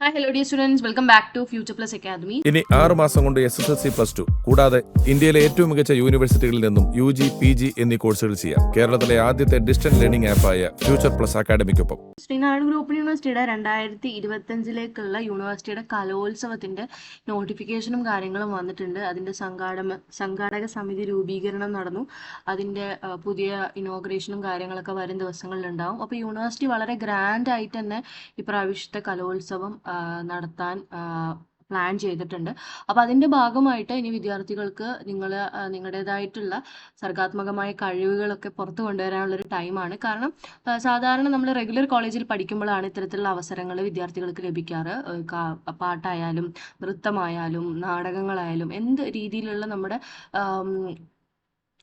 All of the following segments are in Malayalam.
Hi hello dear students welcome back to future plus academy ഇനി ആറ് മാസം കൊണ്ട് S S L C plus two കൂടാതെ ഇന്ത്യയിലെ ഏറ്റവും മികച്ച യൂണിവേഴ്സിറ്റികളിൽ നിന്നും യു ജി പി ജി എന്നീ കോഴ്സുകൾ ചെയ്യാം. കേരളത്തിലെ ആദ്യത്തെ ഡിസ്റ്റൻസ് ലേണിംഗ് ആപ്പായ ഫ്യൂച്ചർ പ്ലസ് അക്കാഡമിക്കൊപ്പം ശ്രീനാരായണ ഗ്രൂപ്പ് യൂണിവേഴ്സിറ്റിയുടെ രണ്ടായിരത്തി ഇരുപത്തഞ്ചിലേക്കുള്ള യൂണിവേഴ്സിറ്റിയുടെ കലോത്സവത്തിന്റെ നോട്ടിഫിക്കേഷനും കാര്യങ്ങളും വന്നിട്ടുണ്ട്. അതിന്റെ സംഘാടക സംഘാടക സമിതി രൂപീകരണം നടന്നു. അതിന്റെ പുതിയ ഇനോഗ്രേഷനും കാര്യങ്ങളൊക്കെ വരും ദിവസങ്ങളിൽ ഉണ്ടാവും അപ്പോൾ യൂണിവേഴ്സിറ്റി വളരെ ഗ്രാൻഡ് ആയിട്ട് തന്നെ ഇപ്രാവശ്യത്തെ കലോത്സവം നടത്താൻ പ്ലാൻ ചെയ്തിട്ടുണ്ട്. അപ്പോൾ അതിന്റെ ഭാഗമായിട്ട് ഇനി വിദ്യാർത്ഥികൾക്ക് നിങ്ങൾ നിങ്ങളുടേതായിട്ടുള്ള സർഗാത്മകമായ കഴിവുകളൊക്കെ പുറത്തു കൊണ്ടുവരാനുള്ള ഒരു ടൈമാണ്. കാരണം സാധാരണ നമ്മൾ റെഗുലർ കോളേജിൽ പഠിക്കുമ്പോഴാണ് ഇത്തരത്തിലുള്ള അവസരങ്ങൾ വിദ്യാർത്ഥികൾക്ക് ലഭിക്കാറ്. പാട്ടായാലും നൃത്തമായാലും നാടകങ്ങളായാലും എന്ത് രീതിയിലുള്ള നമ്മുടെ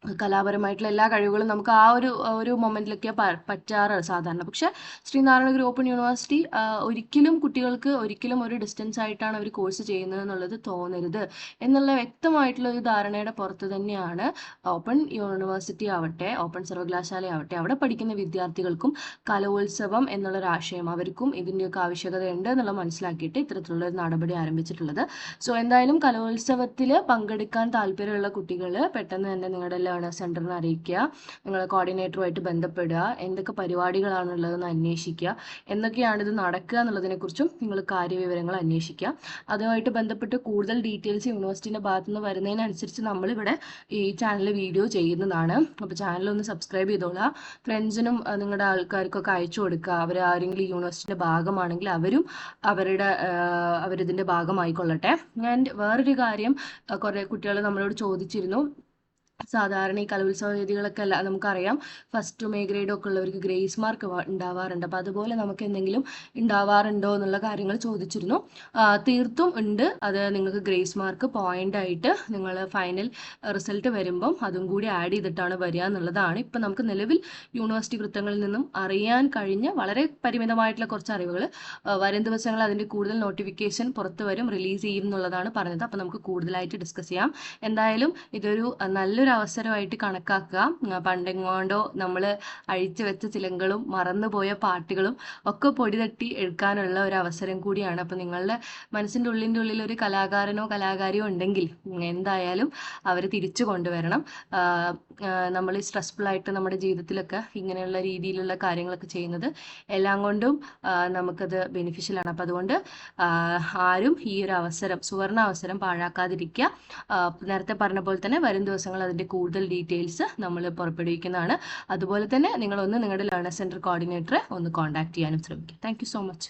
കലാപരമായിട്ടുള്ള എല്ലാ കഴിവുകളും നമുക്ക് ആ ഒരു ഒരു മൊമെന്റിലൊക്കെ പറ്റാറ് സാധാരണ. പക്ഷെ ശ്രീനാരായണ ഗുരു ഓപ്പൺ യൂണിവേഴ്സിറ്റി ഒരിക്കലും കുട്ടികൾക്ക് ഒരിക്കലും ഒരു ഡിസ്റ്റൻസ് ആയിട്ടാണ് അവർ കോഴ്സ് ചെയ്യുന്നത് എന്നുള്ളത് തോന്നരുത്. എന്നുള്ള വ്യക്തമായിട്ടുള്ള ഒരു ധാരണയുടെ പുറത്ത് തന്നെയാണ് ഓപ്പൺ യൂണിവേഴ്സിറ്റി ആവട്ടെ ഓപ്പൺ സർവകലാശാല ആവട്ടെ അവിടെ പഠിക്കുന്ന വിദ്യാർത്ഥികൾക്കും കലോത്സവം എന്നുള്ളൊരു ആശയം അവർക്കും ഇതിന്റെയൊക്കെ ആവശ്യകതയുണ്ട് എന്നുള്ള മനസ്സിലാക്കിയിട്ട് ഇത്തരത്തിലുള്ള ഒരു നടപടി ആരംഭിച്ചിട്ടുള്ളത്. സോ എന്തായാലും കലോത്സവത്തിൽ പങ്കെടുക്കാൻ താല്പര്യമുള്ള കുട്ടികൾ പെട്ടെന്ന് തന്നെ നിങ്ങളുടെ ലേണേഴ്സ് സെന്ററിനെ അറിയിക്കുക. നിങ്ങൾ കോർഡിനേറ്ററുമായിട്ട് ബന്ധപ്പെടുക. എന്തൊക്കെ പരിപാടികളാണുള്ളതെന്ന് അന്വേഷിക്കുക. എന്നൊക്കെയാണ് ഇത് നടക്കുക എന്നുള്ളതിനെക്കുറിച്ചും നിങ്ങൾ കാര്യവിവരങ്ങൾ അന്വേഷിക്കുക. അതുമായിട്ട് ബന്ധപ്പെട്ട് കൂടുതൽ ഡീറ്റെയിൽസ് യൂണിവേഴ്സിറ്റിന്റെ ഭാഗത്തു നിന്ന് വരുന്നതിനനുസരിച്ച് നമ്മളിവിടെ ഈ ചാനലിൽ വീഡിയോ ചെയ്യുന്നതാണ്. അപ്പോൾ ചാനൽ ഒന്ന് സബ്സ്ക്രൈബ് ചെയ്തോളാം. ഫ്രണ്ട്സിനും നിങ്ങളുടെ ആൾക്കാർക്കൊക്കെ അയച്ചു കൊടുക്കുക. അവർ ആരെങ്കിലും യൂണിവേഴ്സിറ്റിന്റെ ഭാഗമാണെങ്കിൽ അവരും അവരുടെ അവരിതിന്റെ ഭാഗമായിക്കൊള്ളട്ടെ. ഞാൻ വേറൊരു കാര്യം കുറേ കുട്ടികൾ നമ്മളോട് ചോദിച്ചിരുന്നു. സാധാരണ ഈ കലോത്സവ വേദികളൊക്കെ അല്ല നമുക്കറിയാം. ഫസ്റ്റും എ ഗ്രേഡും ഒക്കെ ഉള്ളവർക്ക് ഗ്രേസ് മാർക്ക് ഉണ്ടാവാറുണ്ട്. അപ്പോൾ അതുപോലെ നമുക്ക് എന്തെങ്കിലും ഉണ്ടാവാറുണ്ടോ എന്നുള്ള കാര്യങ്ങൾ ചോദിച്ചിരുന്നു. തീർത്തും ഉണ്ട്. അത് നിങ്ങൾക്ക് ഗ്രേസ് മാർക്ക് പോയിന്റ് ആയിട്ട് നിങ്ങൾ ഫൈനൽ റിസൾട്ട് വരുമ്പം അതും കൂടി ആഡ് ചെയ്തിട്ടാണ് വരിക എന്നുള്ളതാണ്. ഇപ്പം നമുക്ക് നിലവിൽ യൂണിവേഴ്സിറ്റി വൃത്തങ്ങളിൽ നിന്നും അറിയാൻ കഴിഞ്ഞ വളരെ പരിമിതമായിട്ടുള്ള കുറച്ച് അറിവുകൾ വരും ദിവസങ്ങൾ അതിന്റെ കൂടുതൽ നോട്ടിഫിക്കേഷൻ പുറത്തു വരും റിലീസ് ചെയ്യും എന്നുള്ളതാണ് പറഞ്ഞത്. അപ്പോൾ നമുക്ക് കൂടുതലായിട്ട് ഡിസ്കസ് ചെയ്യാം. എന്തായാലും ഇതൊരു അഹ് നല്ലൊരു അവസരമായിട്ട് കണക്കാക്കുക പണ്ടെങ്ങോണ്ടോ നമ്മൾ അഴിച്ചു വെച്ച ചിലങ്കളും മറന്നുപോയ പാട്ടുകളും ഒക്കെ പൊടി തട്ടി എടുക്കാനുള്ള ഒരു അവസരം കൂടിയാണ്. അപ്പം നിങ്ങളുടെ മനസ്സിന്റെ ഉള്ളിന്റെ ഉള്ളിൽ ഒരു കലാകാരനോ കലാകാരിയോ ഉണ്ടെങ്കിൽ എന്തായാലും അവർ തിരിച്ചു കൊണ്ടുവരണം. നമ്മൾ സ്ട്രെസ്ഫുൾ ആയിട്ട് നമ്മുടെ ജീവിതത്തിലൊക്കെ ഇങ്ങനെയുള്ള രീതിയിലുള്ള കാര്യങ്ങളൊക്കെ ചെയ്യുന്നത് എല്ലാം കൊണ്ടും നമുക്കത് ബെനിഫിഷ്യലാണ് അപ്പം അതുകൊണ്ട് ആരും ഈ ഒരു അവസരം സുവർണ അവസരം പാഴാക്കാതിരിക്കുക. നേരത്തെ പറഞ്ഞ പോലെ തന്നെ വരും ദിവസങ്ങൾ അതിന്റെ കൂടുതൽ ഡീറ്റെയിൽസ് നമ്മൾ പുറപ്പെടുവിക്കുന്നതാണ്. അതുപോലെ തന്നെ നിങ്ങളൊന്ന് നിങ്ങളുടെ ലേണർ സെന്റർ കോർഡിനേറ്ററെ ഒന്ന് കോൺടാക്ട് ചെയ്യാനും ശ്രമിക്കുക. Thank so much